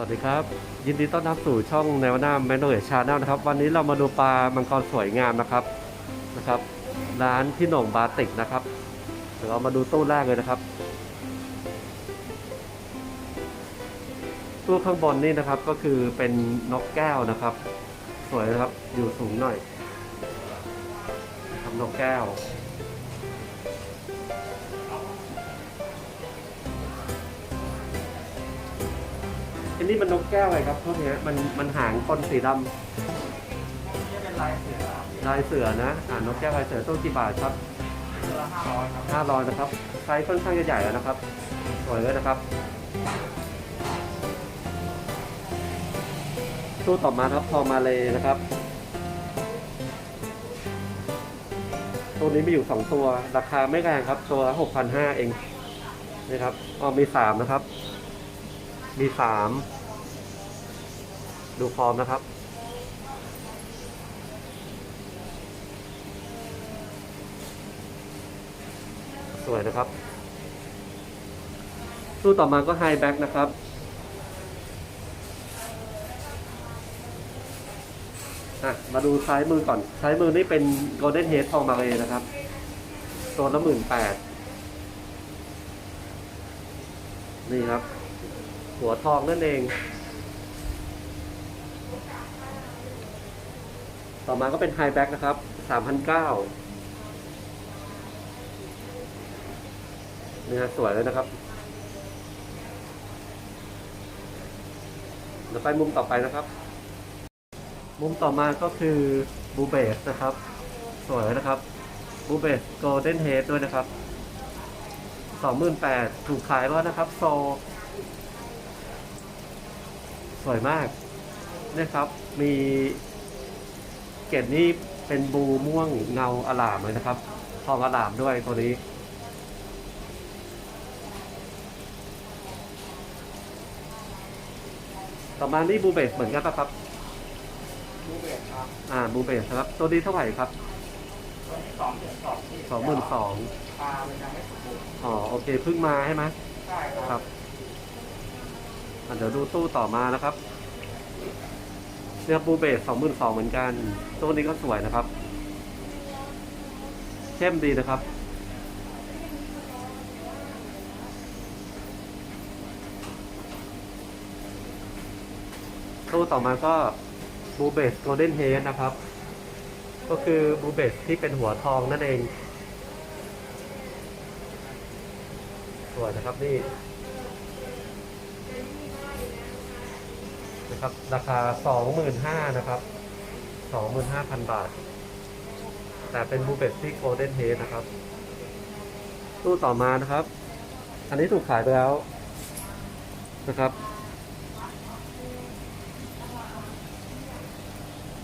วัสดีครับ ยินดีต้อนรับสู่ช่องแนวหน้าแมนโนเอชาแนลนะครับ วันนี้เรามาดูปลามังกรสวยงามนะครับนะครับ ร้านพี่หน่งบาติกนะครับเดี๋ยวเรามาดูตู้แรกเลยนะครับ ตู้ข้างบนนี่นะครับก็คือเป็นนกแก้วนะครับ สวยนะครับอยู่สูงหน่อยนะครับนกแก้ว นนี้มันนกแก้วอะไรครับพวกเนี้ยมันมันหางคนสีดำนี่เป็นลายเสือลายเสือนะอ่านกแก้วลายเสือตู้กี่บาทครับเสือห้าร้อยครับห้าร้อยนะครับไซส์ค่อนข้างจะใหญ่แล้วนะครับสวยเลยนะครับตู้ต่อมาครับทองมาเลยนะครับตัวนี้มีอยู่สองตัว ราคาไม่แรงครับ ตัวหกพันห้าเองนะครับอ๋อมีสามนะครับ มีสาม ดูฟอร์มนะครับ สวยนะครับ ตู้ต่อมาก็ไฮแบ็กนะครับอะมาดูซ้ายมือก่อน ซ้ายมือนี่เป็น Golden Head ทองมาเลยนะครับ ตัวละหมื่นแปดนี่ครับ หัวทองนั่นเอง ต่อมาก็เป็นไฮแบ็กนะครับสามพันเก้าเนื้อสวยเลยนะครับเดี๋ยวไปมุมต่อไปนะครับ มุมต่อมาก็คือบูเบสนะครับ สวยนะครับบูเบสโกลเด้นเฮดด้วยนะครับสองหมื่นแปดถูกขายแล้วนะครับ โซ สวยมากเนี่ยครับ มี เกล็ดนี่เป็นบูม่วงเงาอลามเลยนะครับ ทองอลามด้วยตัวนี้ ต่อมานี่บูเบสเหมือนกันปะครับรูเบสครับ อ่าบูเบสครับ ตัวนี้เท่าไหร่ครับตัวนี้สองหมื่นสองที่สองหมื่นสองปลามันยังไม่สมบูรณ์อ๋อโอเคเพิ่งมาใช่ไหมใช่คครัรับบอะเดี๋ยวดูตู้ต่อมานะครับ เนี่ยบูเบสสองหมื่นสองเหมือนกันตู้นี้ก็สวยนะครับ เข้มดีนะครับตู้ต่อมาก็บูเบสโกลเด้นเฮดนะครับ ก็คือบูเบสที่เป็นหัวทองนั่นเอง สวยนะครับนี่ นะครับ ราคา 25,000นะครับ 25,000 บาท แต่เป็นบูเบสที่โกลเด้นเฮดนะครับ ตู้ต่อมานะครับ อันนี้ถูกขายไปแล้วนะครับ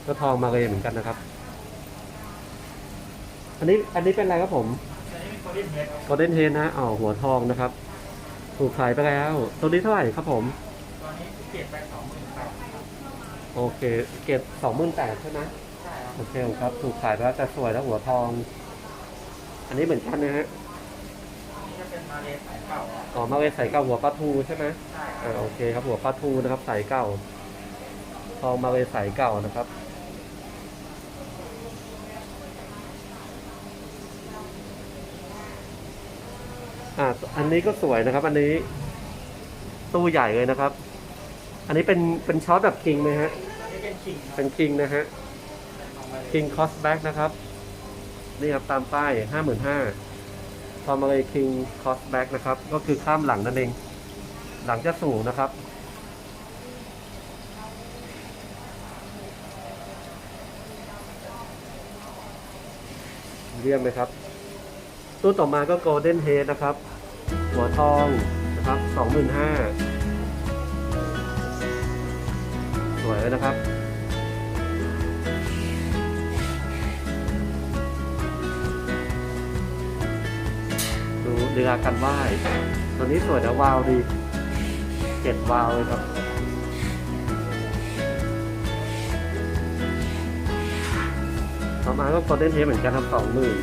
ก็ทองมาเลยเหมือนกันนะครับ อันนี้อันนี้เป็นอะไรครับผมโคดินเดครับโกลเด้นเฮดนะอ๋อหัวทองนะครับ ถูกขายไปแล้ว ตัวนี้เท่าไหร่ครับผมตัวนี้เก็บไปสองหม โอเค เก็บสองหมื่นแปดใช่ไหมใช่ครับโอเคครับ ถูกขายไปแล้วแต่สวยแล้วหัวทอง อันนี้เหมือนกันนะฮะนี่ก็เป็นมาเลสายเก่าครับอ๋อมาเลยใส่เก่าหัวปลาทูใช่ไหมใช่ครัอ่าบโอเคครับหัวปลาทูนะครับใส่เก่า ทองมาเลยใส่เก่านะครับอ่าอันนี้ก็สวยนะครับ อันนี้ตู้ใหญ่เลยนะครับ อันนี้เป็นเป็นช็อตแบบคิงไหมฮะ นี้เป็นคิงครับเป็นคิงนะฮะเองมาเลคิงคอสแบ็กนะครับ นี่ครับตามป้ายห้าหมื่นห้าพอมาเลยคิงคอสแบ็กนะครับ ก็คือข้ามหลังนั่นเอง หลังจะสูงนะครับ เยี่ยมเลยครับ ตู้ต่อมาก็โกลเด้นเฮดนะครับ หัวทองนะครับสองหมื่นห้า สวยเลยนะครับ ดูเรือกันว่ายตัวนี้สวยนะวาวดีเจ็ดวาวเลยครับต่อมาก็ Golden Tape เหมือนกันทำสองหมื่น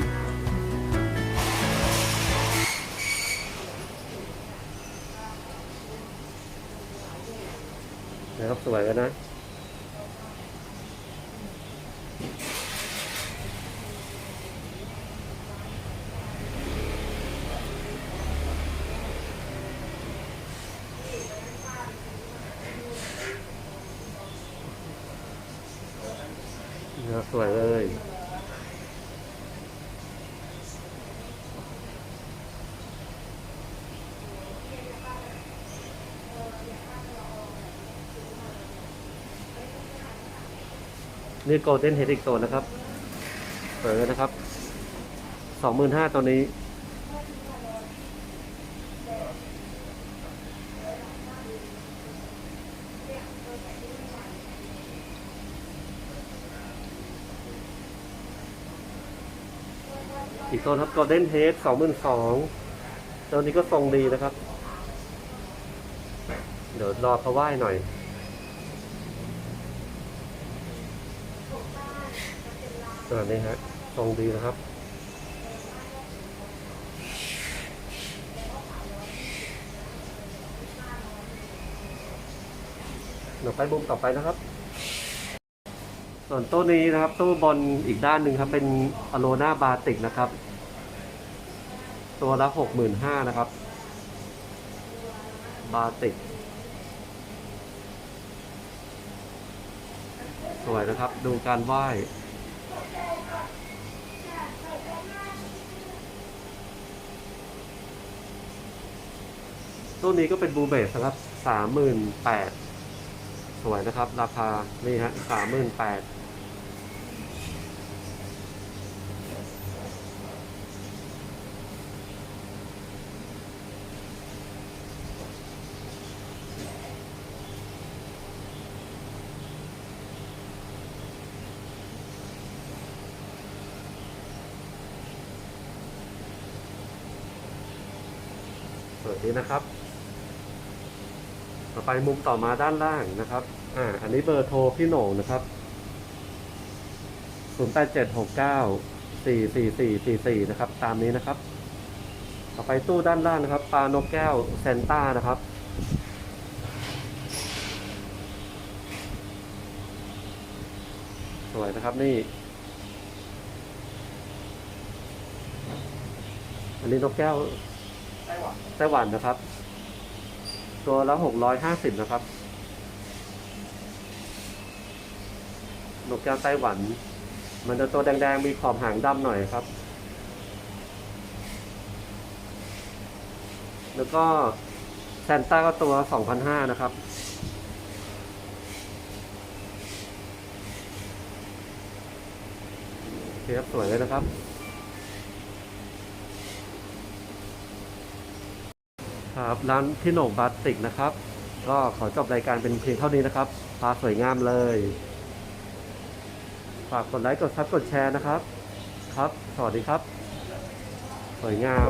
นะครับสวยกันนะนะ สวยเลย นี่โกลเด้นเฮดอีกตัวนะครับ เปิดเลยนะครับสองหมื่นห้าตัวนี้ อีกตัวครับโกลเด้นเฮดสองหมื่นสองตัวนี้ก็ทรงดีนะครับ เดี๋ยวรอเขาไหว้หน่อย ตัวนี้ฮะทรงดีนะครับเดี๋ยวไปมุมต่อไปนะครับ ส่วนตู้นี้นะครับตู้บอลอีกด้านหนึ่งครับ เป็นอโลนาบาติกนะครับ ตัวละหกหมื่นห้านะครับ บาติก สวยนะครับ ดูการไหว้ ตู้นี้ก็เป็นบูเบสนะครับสามหมื่นแปดสวยนะครับ ราคา นี่ฮะสามหมื่นแปดสวยดีนะครับ ต่อไปมุมต่อมาด้านล่างนะครับอ่าอันนี้เบอร์โทรพี่โหน่งนะครับ0 8 7 6 9 4 4 4 4 4นะครับ ตามนี้นะครับ ต่อไปตู้ด้านล่างนะครับปลานกแก้วเซนต้านะครับสวยนะครับนี่ อันนี้นกแก้วไต้หวันไต้หวันนะครับ ตัวละหกร้อยห้าสิบนะครับนกแก้วไต้หวัน มันจะตัวแดงๆ มีขอบหางดำหน่อยครับ แล้วก็แซนต้าก็ตัวสองพันห้านะครับ โอเคครับสวยเลยนะครับ ครับร้านพี่โหน่งบาติกนะครับ ก็ขอจบรายการเป็นเพียงเท่านี้นะครับพาสวยงามเลย ฝากกดไลค์กดซับกดแชร์นะครับ ครับ สวัสดีครับ สวยงาม